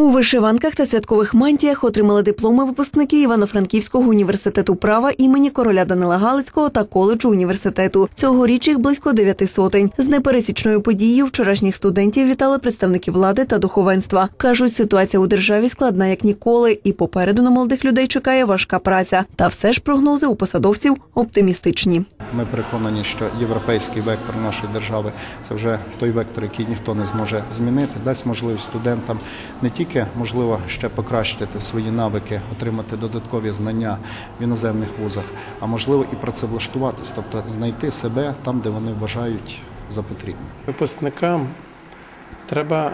У вишиванках та святкових мантіях отримали дипломи випускники Івано-Франківського університету права імені короля Данила Галицького та коледжу університету. Цьогоріч їх близько дев'яти сотень. З непересічною подією вчорашніх студентів вітали представники влади та духовенства. кажуть, ситуація у державі складна як ніколи, і попереду на молодих людей чекає важка праця. Та все ж прогнози у посадовців оптимістичні. Ми переконані, що європейський вектор нашої держави це вже той вектор, який ніхто не зможе змінити, дасть можливість студентам не тільки можливо ще покращити свої навики, отримати додаткові знання в іноземних вузах, а можливо і працевлаштуватись, тобто знайти себе там, де вони вважають за потрібне. Випускникам треба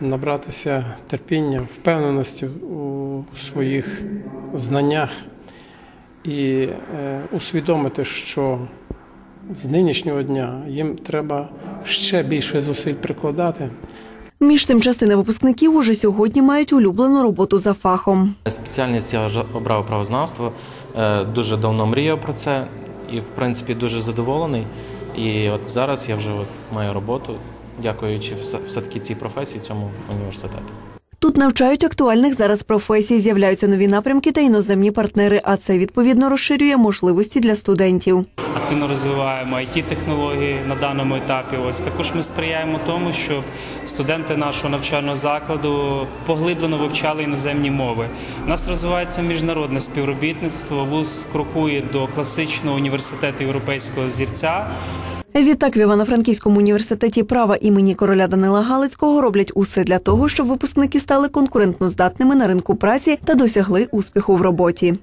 набратися терпіння, впевненості у своїх знаннях і е, усвідомити, що з нинішнього дня їм треба ще більше зусиль прикладати. Між тим, частина випускників уже сьогодні мають улюблену роботу за фахом. Спеціальність я обрав правознавство. Е, Дуже давно мріяв про це і, в принципі, дуже задоволений. І от зараз я вже маю роботу, дякуючи все- все-таки цій професії, цьому університету. Тут навчають актуальних зараз професій, з'являються нові напрямки та іноземні партнери, а це відповідно розширює можливості для студентів. активно розвиваємо it технології на даному етапі. Ось також ми сприяємо тому, щоб студенти нашого навчального закладу поглиблено вивчали іноземні мови. У нас розвивається міжнародне співробітництво. Вуз крокує до класичного університету європейського зірця. Відтак в Івано-Франківському університеті права імені короля Данила Галицького роблять усе для того, щоб випускники стали конкурентно здатними на ринку праці та досягли успіху в роботі.